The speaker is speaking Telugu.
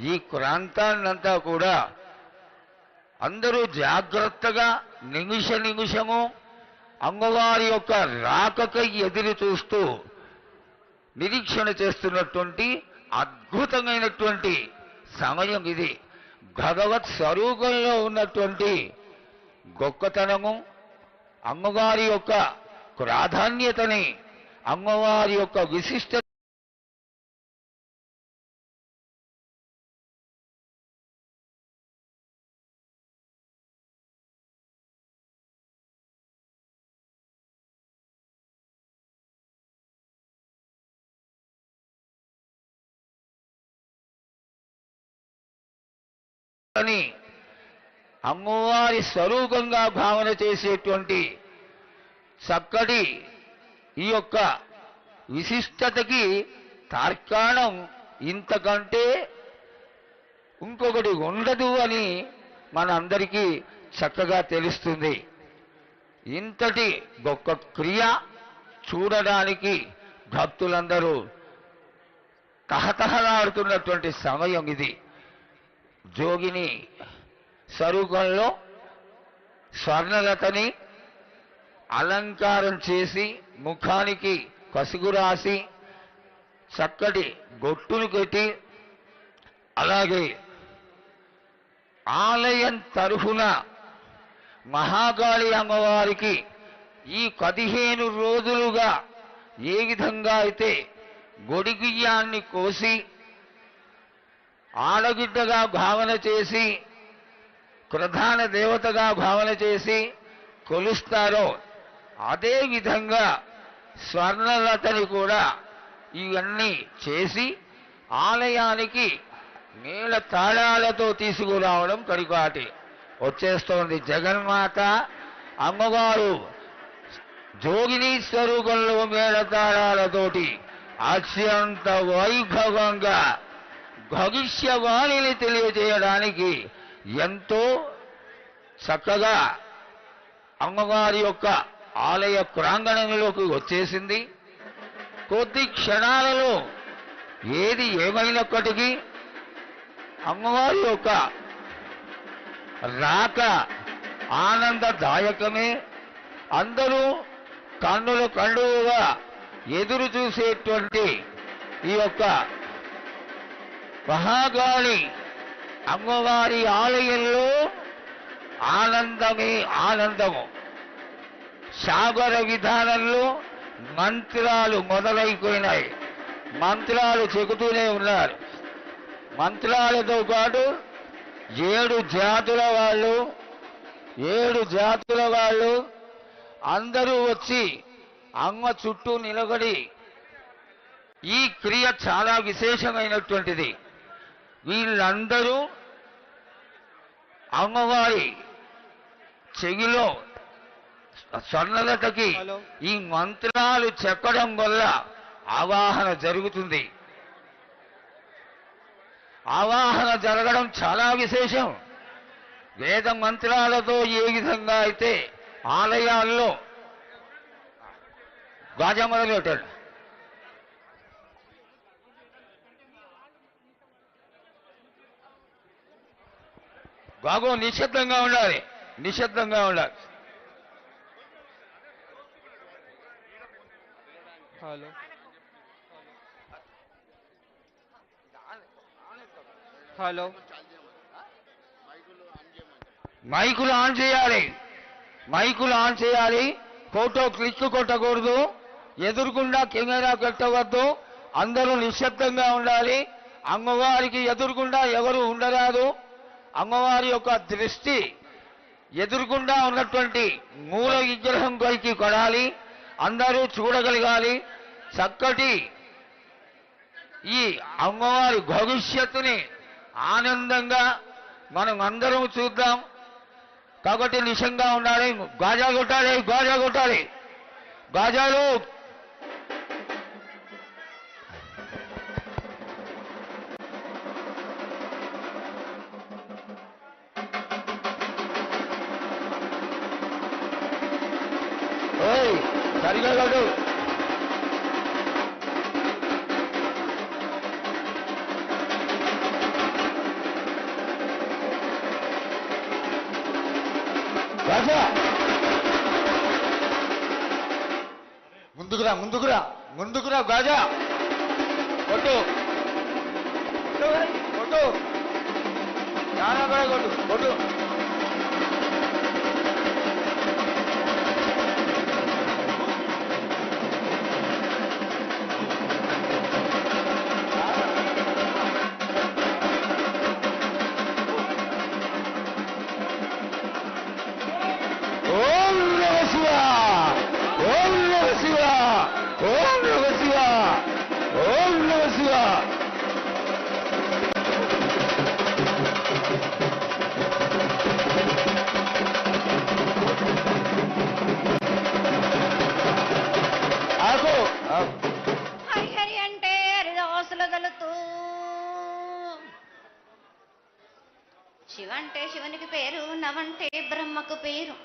ఈ ప్రాంతాన్నంతా కూడా అందరూ జాగ్రత్తగా నిమిష నిమిషము అమ్మవారి యొక్క రాకకై ఎదురు చూస్తూ నిరీక్షణ చేస్తున్నటువంటి అద్భుతమైనటువంటి సమయం ఇది. భగవత్ స్వరూపంలో ఉన్నటువంటి గొప్పతనము అమ్మవారి యొక్క ప్రాధాన్యతని అమ్మవారి యొక్క విశిష్ట అని అమ్మవారి స్వరూపంగా భావన చేసేటువంటి చక్కటి ఈ యొక్క విశిష్టతకి తార్కాణం ఇంతకంటే ఇంకొకటి ఉండదు అని మనందరికీ చక్కగా తెలుస్తుంది. ఇంతటి గొప్ప క్రియ చూడడానికి భక్తులందరూ తహతహలాడుతున్నటువంటి సమయం ఇది. జోగిని స్వరూపంలో స్వర్ణలతని అలంకారం చేసి ముఖానికి కసుగు రాసి చక్కటి గొట్టును కొట్టి అలాగే ఆలయం తరఫున మహాకాళి అమ్మవారికి ఈ పదిహేను రోజులుగా ఏ విధంగా అయితే గొడిగుయ్యాన్ని కోసి ఆడగిడ్డగా భావన చేసి ప్రధాన దేవతగా భావన చేసి కొలుస్తారో అదే విధంగా స్వర్ణలతని కూడా ఇవన్నీ చేసి ఆలయానికి నీళ్ళ తాళాలతో తీసుకురావడం కడిపాటి వచ్చేస్తోంది జగన్మాత అమ్మవారు జోగిని స్వరూపంలో మేళతాళాలతోటి అత్యంత వైభవంగా భవిష్యవాణిని తెలియజేయడానికి ఎంతో చక్కగా అమ్మవారి యొక్క ఆలయ ప్రాంగణంలోకి వచ్చేసింది. కొద్ది క్షణాలలో ఏది ఏమైనప్పటికీ అమ్మవారి యొక్క రాక ఆనందదాయకమే. అందరూ కన్నుల కండువుగా ఎదురు చూసేటువంటి ఈ యొక్క మహాగాళి. అమ్మవారి ఆలయంలో ఆనందమే ఆనందము. సాగర విధానంలో మంత్రాలు మొదలైపోయినాయి. మంత్రాలు చెబుతూనే ఉన్నారు. మంత్రాలతో పాటు ఏడు జాతుల వాళ్ళు ఏడు జాతుల వాళ్ళు అందరూ వచ్చి అమ్మ చుట్టూ నిలబడి ఈ క్రియ చాలా విశేషమైనటువంటిది. వీళ్ళందరూ అమ్మవారి చెవిలో స్వర్ణలతకి. ఈ మంత్రాలు చెప్పడం వల్ల ఆవాహన జరుగుతుంది. ఆవాహన జరగడం చాలా విశేషం. వేద మంత్రాలతో ఏ విధంగా అయితే ఆలయాల్లో గాజా మొదలు పెట్టాడు బాగో నిశ్శబ్దంగా ఉండాలి. నిశ్శబ్దంగా ఉండాలి. హలో. హలో. మైకులు ఆన్ చేయాలి. మైకులు ఆన్ చేయాలి. ఫోటో క్లిక్ కొట్టకూడదు. ఎదురుకుండా కెమెరా పెట్టవద్దు. అందరూ నిశ్శబ్దంగా ఉండాలి. అమ్మవారికి ఎదురుకుండా ఎవరు ఉండరాదు. అమ్మవారి యొక్క దృష్టి ఎదురుకుండా ఉన్నటువంటి మూల విగ్రహం పైకి కొడాలి అందరూ చూడగలగాలి. చక్కటి ఈ అమ్మవారి భవిష్యత్తుని ఆనందంగా మనం అందరం చూద్దాం. కాబట్టి నిశంగా ఉండాలి గాజా కొట్టాలి గాజా కొట్టాలి. గాజాలు హరిగౌడు ముందుకురా ముందుకురా ముందుకురా గాజా. కొట్టు. కొట్టు. చాలా కూడా కొట్టు కొట్టు. అంటే శివునికి పేరు నవంటే బ్రహ్మకు పేరు.